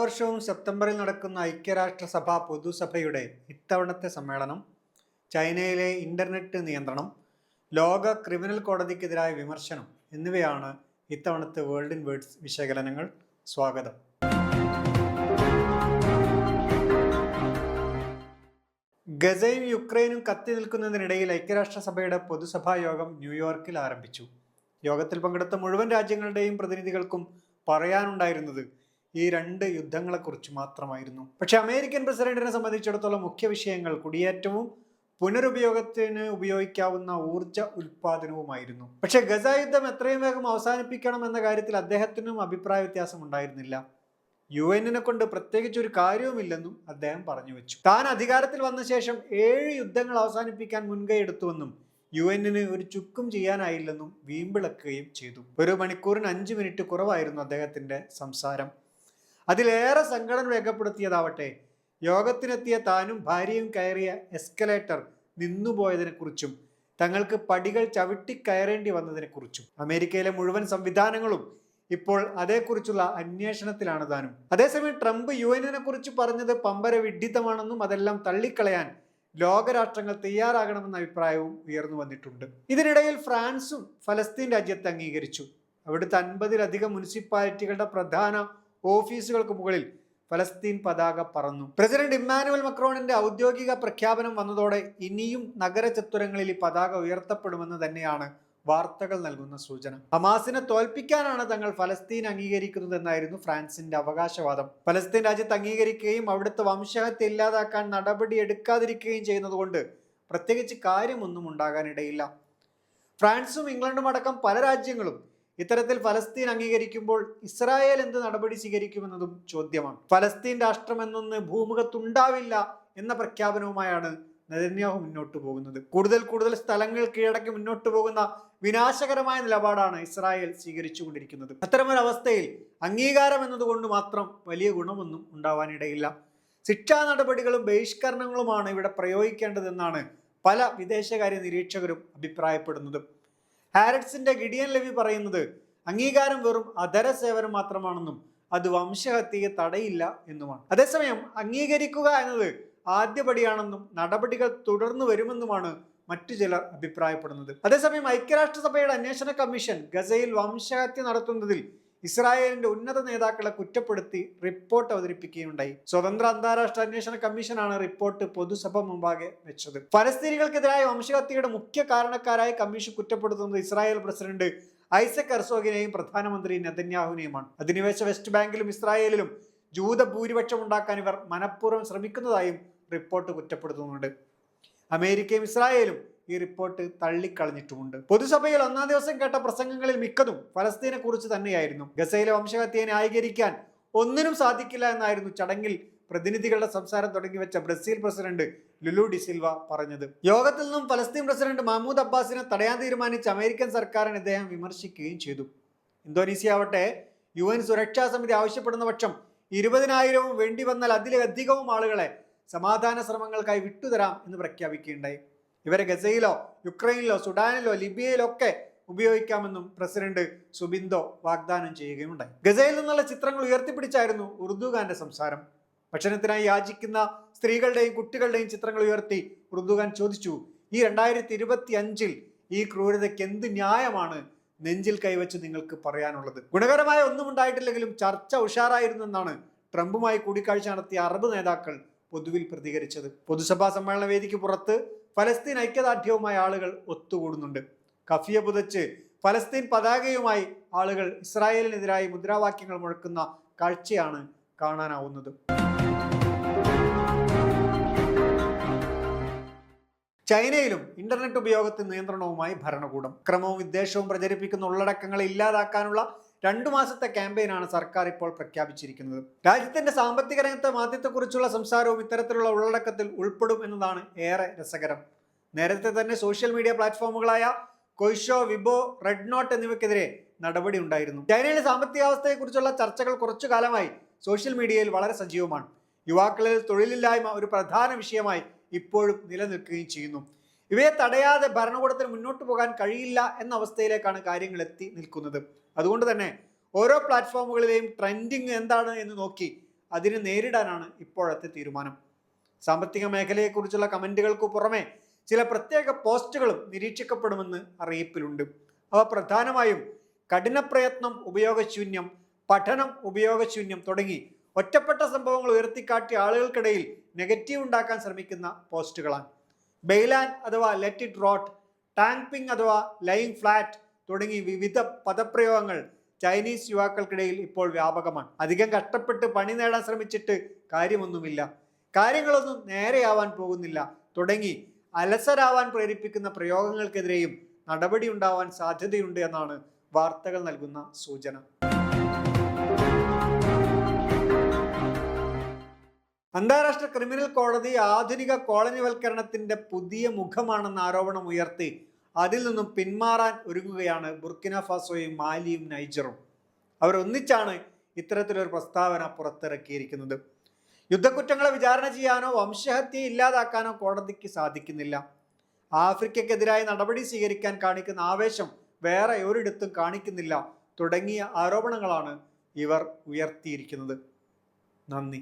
വർഷവും സെപ്റ്റംബറിൽ നടക്കുന്ന ഐക്യരാഷ്ട്രസഭ പൊതുസഭയുടെ ഇത്തവണത്തെ സമ്മേളനം ചൈനയിലെ ഇന്റർനെറ്റ് നിയന്ത്രണം ലോക ക്രിമിനൽ കോടതിക്കെതിരായ വിമർശനം എന്നിവയാണ് ഇത്തവണത്തെ വേൾഡ് ഇൻ വേർഡ്സ് വിശകലനങ്ങൾ സ്വാഗതം. ഗസയും യുക്രൈനും കത്തി നിൽക്കുന്നതിനിടയിൽ ഐക്യരാഷ്ട്രസഭയുടെ പൊതുസഭാ യോഗം ന്യൂയോർക്കിൽ ആരംഭിച്ചു. യോഗത്തിൽ പങ്കെടുത്ത മുഴുവൻ രാജ്യങ്ങളുടെയും പ്രതിനിധികൾക്കും പറയാനുണ്ടായിരുന്നത് ഈ രണ്ട് യുദ്ധങ്ങളെക്കുറിച്ച് മാത്രമായിരുന്നു. പക്ഷെ അമേരിക്കൻ പ്രസിഡന്റിനെ സംബന്ധിച്ചിടത്തോളം മുഖ്യ വിഷയങ്ങൾ കുടിയേറ്റവും പുനരുപയോഗത്തിന് ഉപയോഗിക്കാവുന്ന ഊർജ ഉൽപാദനവുമായിരുന്നു പക്ഷെ ഗസ യുദ്ധം എത്രയും വേഗം അവസാനിപ്പിക്കണം എന്ന കാര്യത്തിൽ അദ്ദേഹത്തിനും അഭിപ്രായ വ്യത്യാസം ഉണ്ടായിരുന്നില്ല. യു എന്നിനെ കൊണ്ട് പ്രത്യേകിച്ച് ഒരു കാര്യവുമില്ലെന്നും അദ്ദേഹം പറഞ്ഞു വെച്ചു. താൻ അധികാരത്തിൽ വന്ന ശേഷം ഏഴ് യുദ്ധങ്ങൾ അവസാനിപ്പിക്കാൻ മുൻകൈ എടുത്തുവെന്നും യു എന്നിന് ഒരു ചുക്കും ചെയ്യാനായില്ലെന്നും വീമ്പിളക്കുകയും ചെയ്തു. ഒരു മണിക്കൂറിന് അഞ്ച് മിനിറ്റ് കുറവായിരുന്നു അദ്ദേഹത്തിന്റെ സംസാരം. അതിലേറെ സങ്കടം രേഖപ്പെടുത്തിയതാവട്ടെ. യോഗത്തിനെത്തിയ താനും ഭാര്യയും കയറിയ എസ്കലേറ്റർ നിന്നുപോയതിനെക്കുറിച്ചും തങ്ങൾക്ക് പടികൾ ചവിട്ടി കയറേണ്ടി വന്നതിനെക്കുറിച്ചും അമേരിക്കയിലെ മുഴുവൻ സംവിധാനങ്ങളും ഇപ്പോൾ അതേക്കുറിച്ചുള്ള അന്വേഷണത്തിലാണ് താനും. അതേസമയം ട്രംപ് യു എന്നിനെ കുറിച്ച് പറഞ്ഞത് പമ്പര വിഡ്ഢിത്തമാണെന്നും അതെല്ലാം തള്ളിക്കളയാൻ ലോകരാഷ്ട്രങ്ങൾ തയ്യാറാകണമെന്ന അഭിപ്രായവും ഉയർന്നു വന്നിട്ടുണ്ട്. ഇതിനിടയിൽ ഫ്രാൻസും ഫലസ്തീൻ രാജ്യത്തെ അംഗീകരിച്ചു. അവിടുത്തെ അൻപതിലധികം മുനിസിപ്പാലിറ്റികളുടെ പ്രധാന ഓഫീസുകൾക്ക് മുകളിൽ ഫലസ്തീൻ പതാക പറന്നു. പ്രസിഡന്റ് ഇമ്മാനുവൽ മക്രോണിന്റെ ഔദ്യോഗിക പ്രഖ്യാപനം വന്നതോടെ ഇനിയും നഗര ചത്തുരങ്ങളിൽ ഈ പതാക ഉയർത്തപ്പെടുമെന്ന് തന്നെയാണ് വാർത്തകൾ നൽകുന്ന സൂചന. ഹമാസിനെ തോൽപ്പിക്കാനാണ് തങ്ങൾ ഫലസ്തീൻ അംഗീകരിക്കുന്നതെന്നായിരുന്നു ഫ്രാൻസിന്റെ അവകാശവാദം. ഫലസ്തീൻ രാജ്യത്ത് അംഗീകരിക്കുകയും അവിടുത്തെ വംശഹത്യ ഇല്ലാതാക്കാൻ നടപടി എടുക്കാതിരിക്കുകയും ചെയ്യുന്നതുകൊണ്ട് പ്രത്യേകിച്ച് കാര്യമൊന്നും ഉണ്ടാകാനിടയില്ല. ഫ്രാൻസും ഇംഗ്ലണ്ടും അടക്കം പല രാജ്യങ്ങളും ഇത്തരത്തിൽ ഫലസ്തീൻ അംഗീകരിക്കുമ്പോൾ ഇസ്രായേൽ എന്ത് നടപടി സ്വീകരിക്കുമെന്നതും ചോദ്യമാണ്. ഫലസ്തീൻ രാഷ്ട്രം എന്നൊന്ന് ഭൂമുഖത്തുണ്ടാവില്ല എന്ന പ്രഖ്യാപനവുമായാണ് നെതന്യാഹു മുന്നോട്ട് പോകുന്നത്. കൂടുതൽ കൂടുതൽ സ്ഥലങ്ങൾ കീഴടക്കി മുന്നോട്ട് പോകുന്ന വിനാശകരമായ നിലപാടാണ് ഇസ്രായേൽ സ്വീകരിച്ചുകൊണ്ടിരിക്കുന്നത്. അത്തരമൊരവസ്ഥയിൽ അംഗീകാരം എന്നതുകൊണ്ട് മാത്രം വലിയ ഗുണമൊന്നും ഉണ്ടാവാനിടയില്ല. ശിക്ഷാ നടപടികളും ബഹിഷ്കരണങ്ങളുമാണ് ഇവിടെ പ്രയോഗിക്കേണ്ടതെന്നാണ് പല വിദേശകാര്യ നിരീക്ഷകരും അഭിപ്രായപ്പെടുന്നത്. ഹാരറ്റ്സിന്റെ ഗിഡിയൻ ലവി പറയുന്നത് അംഗീകാരം വെറും അധര സേവനം മാത്രമാണെന്നും അത് വംശഹത്യയെ തടയില്ല എന്നുമാണ്. അതേസമയം അംഗീകരിക്കുക എന്നത് ആദ്യപടിയാണെന്നും നടപടികൾ തുടർന്നു വരുമെന്നുമാണ് മറ്റു ചിലർ അഭിപ്രായപ്പെടുന്നത്. അതേസമയം ഐക്യരാഷ്ട്രസഭയുടെ അന്വേഷണ കമ്മീഷൻ ഗസയിൽ വംശഹത്യ നടത്തുന്നതിൽ ഇസ്രായേലിന്റെ ഉന്നത നേതാക്കളെ കുറ്റപ്പെടുത്തി റിപ്പോർട്ട് അവതരിപ്പിക്കുകയുണ്ടായി. സ്വതന്ത്ര അന്താരാഷ്ട്ര അന്വേഷണ കമ്മീഷനാണ് റിപ്പോർട്ട് പൊതുസഭ മുമ്പാകെ വെച്ചത്. ഫലസ്തീനികൾക്കെതിരായ വംശഹത്യയുടെ മുഖ്യ കാരണക്കാരായി കമ്മീഷൻ കുറ്റപ്പെടുത്തുന്നത് ഇസ്രായേൽ പ്രസിഡന്റ് ഐസക് അർസോഗിനെയും പ്രധാനമന്ത്രി നെതന്യാഹുവിനെയുമാണ്. അധിനിവേശ വെസ്റ്റ് ബാങ്കിലും ഇസ്രായേലിലും ജൂത ഭൂരിപക്ഷം ഉണ്ടാക്കാൻ ഇവർ മനഃപൂർവം ശ്രമിക്കുന്നതായും റിപ്പോർട്ട് കുറ്റപ്പെടുത്തുന്നുണ്ട്. അമേരിക്കയും ഇസ്രായേലും ഈ റിപ്പോർട്ട് തള്ളിക്കളഞ്ഞിട്ടുമുണ്ട്. പൊതുസഭയിൽ ഒന്നാം ദിവസം കേട്ട പ്രസംഗങ്ങളിൽ മിക്കതും ഫലസ്തീനെ കുറിച്ച് തന്നെയായിരുന്നു. ഗസയിലെ വംശഹത്യയെ ന്യായീകരിക്കാൻ ഒന്നിനും സാധിക്കില്ല എന്നായിരുന്നു ചടങ്ങിൽ പ്രതിനിധികളുടെ സംസാരം തുടങ്ങി വെച്ച ബ്രസീൽ പ്രസിഡന്റ് ലുലു ഡിസിൽവ പറഞ്ഞത്. യോഗത്തിൽ നിന്നും ഫലസ്തീൻ പ്രസിഡന്റ് മഹ്മൂദ് അബ്ബാസിനെ തടയാൻ തീരുമാനിച്ച അമേരിക്കൻ സർക്കാരിനെ അദ്ദേഹം വിമർശിക്കുകയും ചെയ്തു. ഇന്തോനേഷ്യ ആവട്ടെ യു എൻ സുരക്ഷാ സമിതി ആവശ്യപ്പെടുന്ന പക്ഷം ഇരുപതിനായിരവും വേണ്ടി വന്നാൽ അതിലധികവും ആളുകളെ സമാധാന ശ്രമങ്ങൾക്കായി വിട്ടുതരാം എന്ന് പ്രഖ്യാപിക്കുകയുണ്ടായി. ഇവരെ ഗസയിലോ യുക്രൈനിലോ സുഡാനിലോ ലിബിയയിലോ ഒക്കെ ഉപയോഗിക്കാമെന്നും പ്രസിഡന്റ് സുബിന്ദോ വാഗ്ദാനം ചെയ്യുകയുണ്ടായി. ഗസയിൽ നിന്നുള്ള ചിത്രങ്ങൾ ഉയർത്തിപ്പിടിച്ചായിരുന്നു ഉറുദുഖാന്റെ സംസാരം. ഭക്ഷണത്തിനായി യാചിക്കുന്ന സ്ത്രീകളുടെയും കുട്ടികളുടെയും ചിത്രങ്ങൾ ഉയർത്തി ഉറുദുഖാൻ ചോദിച്ചു ഈ രണ്ടായിരത്തി ഇരുപത്തി അഞ്ചിൽ ഈ ക്രൂരതയ്ക്ക് എന്ത് ന്യായമാണ് നെഞ്ചിൽ കൈവച്ച് നിങ്ങൾക്ക് പറയാനുള്ളത്? ഗുണകരമായ ഒന്നും ഉണ്ടായിട്ടില്ലെങ്കിലും ചർച്ച ഉഷാറായിരുന്നെന്നാണ് ട്രംപുമായി കൂടിക്കാഴ്ച നടത്തിയ അറബ് നേതാക്കൾ പൊതുവിൽ പ്രതികരിച്ചത്. പൊതുസഭാ സമ്മേളന വേദിക്ക് പുറത്ത് ഫലസ്തീൻ ഐക്യദാർഢ്യവുമായി ആളുകൾ ഒത്തുകൂടുന്നുണ്ട്. കഫിയ പുതച്ച് ഫലസ്തീൻ പതാകയുമായി ആളുകൾ ഇസ്രായേലിനെതിരായി മുദ്രാവാക്യങ്ങൾ മുഴക്കുന്ന കാഴ്ചയാണ് കാണാനാവുന്നത്. ചൈനയിലും ഇന്റർനെറ്റ് ഉപയോഗത്തിൽ നിയന്ത്രണവുമായി ഭരണകൂടം. ക്രമവും വിദ്വേഷവും പ്രചരിപ്പിക്കുന്ന ഉള്ളടക്കങ്ങളെ ഇല്ലാതാക്കാനുള്ള രണ്ടു മാസത്തെ ക്യാമ്പയിനാണ് സർക്കാർ ഇപ്പോൾ പ്രഖ്യാപിച്ചിരിക്കുന്നത്. രാജ്യത്തിന്റെ സാമ്പത്തിക രംഗത്തെ മാധ്യത്തെക്കുറിച്ചുള്ള സംസാരവും ഇത്തരത്തിലുള്ള ഉള്ളടക്കത്തിൽ ഉൾപ്പെടും എന്നതാണ് ഏറെ രസകരം. നേരത്തെ തന്നെ സോഷ്യൽ മീഡിയ പ്ലാറ്റ്ഫോമുകളായ കൊയ്ഷോ വിബോ റെഡ് നോട്ട് എന്നിവയ്ക്കെതിരെ നടപടി ഉണ്ടായിരുന്നു. ചൈനയിലെ സാമ്പത്തികാവസ്ഥയെക്കുറിച്ചുള്ള ചർച്ചകൾ കുറച്ചു കാലമായി സോഷ്യൽ മീഡിയയിൽ വളരെ സജീവമാണ്. യുവാക്കളിൽ തൊഴിലില്ലായ്മ ഒരു പ്രധാന വിഷയമായി ഇപ്പോഴും നിലനിൽക്കുകയും ചെയ്യുന്നു. ഇവയെ തടയാതെ ഭരണകൂടത്തിന് മുന്നോട്ട് പോകാൻ കഴിയില്ല എന്ന അവസ്ഥയിലേക്കാണ് കാര്യങ്ങൾ എത്തി നിൽക്കുന്നത്. അതുകൊണ്ട് തന്നെ ഓരോ പ്ലാറ്റ്ഫോമുകളിലെയും ട്രെൻഡിങ് എന്താണ് എന്ന് നോക്കി അതിനെ നേരിടാനാണ് ഇപ്പോഴത്തെ തീരുമാനം. സാമ്പത്തിക മേഖലയെക്കുറിച്ചുള്ള കമന്റുകൾക്ക് പുറമെ ചില പ്രത്യേക പോസ്റ്റുകളും നിരീക്ഷിക്കപ്പെടുമെന്ന് അറിയിപ്പിലുണ്ട്. അവ പ്രധാനമായും കഠിനപ്രയത്നം ഉപയോഗശൂന്യം പഠനം ഉപയോഗശൂന്യം തുടങ്ങി ഒറ്റപ്പെട്ട സംഭവങ്ങൾ ഉയർത്തിക്കാട്ടി ആളുകൾക്കിടയിൽ നെഗറ്റീവ് ഉണ്ടാക്കാൻ ശ്രമിക്കുന്ന പോസ്റ്റുകളാണ്. ബെയ്ലാൻ അഥവാ ലെറ്റ് ഇറ്റ് റോട്ട് ടാങ്പിങ് അഥവാ ലൈങ് ഫ്ലാറ്റ് തുടങ്ങി വിവിധ പദപ്രയോഗങ്ങൾ ചൈനീസ് യുവാക്കൾക്കിടയിൽ ഇപ്പോൾ വ്യാപകമാണ്. അധികം കഷ്ടപ്പെട്ട് പണി നേടാൻ ശ്രമിച്ചിട്ട് കാര്യമൊന്നുമില്ല. കാര്യങ്ങളൊന്നും നേരെയാവാൻ പോകുന്നില്ല. തുടങ്ങി അലസരാവാൻ പ്രേരിപ്പിക്കുന്ന പ്രയോഗങ്ങൾക്കെതിരെയും നടപടി ഉണ്ടാവാൻ സാധ്യതയുണ്ട് എന്നാണ് വാർത്തകൾ നൽകുന്ന സൂചന. അന്താരാഷ്ട്ര ക്രിമിനൽ കോടതി ആധുനിക കോളനിവൽക്കരണത്തിന്റെ പുതിയ മുഖമാണെന്ന ആരോപണം ഉയർത്തി അതിൽ നിന്നും പിന്മാറാൻ ഒരുങ്ങുകയാണ് ബുർക്കിന ഫാസോയും മാലിയും നൈജറും. അവരൊന്നിച്ചാണ് ഇത്തരത്തിലൊരു പ്രസ്താവന പുറത്തിറക്കിയിരിക്കുന്നത്. യുദ്ധക്കുറ്റങ്ങളെ വിചാരണ ചെയ്യാനോ വംശഹത്യ ഇല്ലാതാക്കാനോ കോടതിക്ക് സാധിക്കുന്നില്ല. ആഫ്രിക്കക്കെതിരായ നടപടി സ്വീകരിക്കാൻ കാണിക്കുന്ന ആവേശം വേറെ ഒരിടത്തും കാണിക്കുന്നില്ല തുടങ്ങിയ ആരോപണങ്ങളാണ് ഇവർ ഉയർത്തിയിരിക്കുന്നത്. നന്ദി.